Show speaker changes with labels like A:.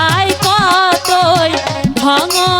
A: খাই কতই ভঙা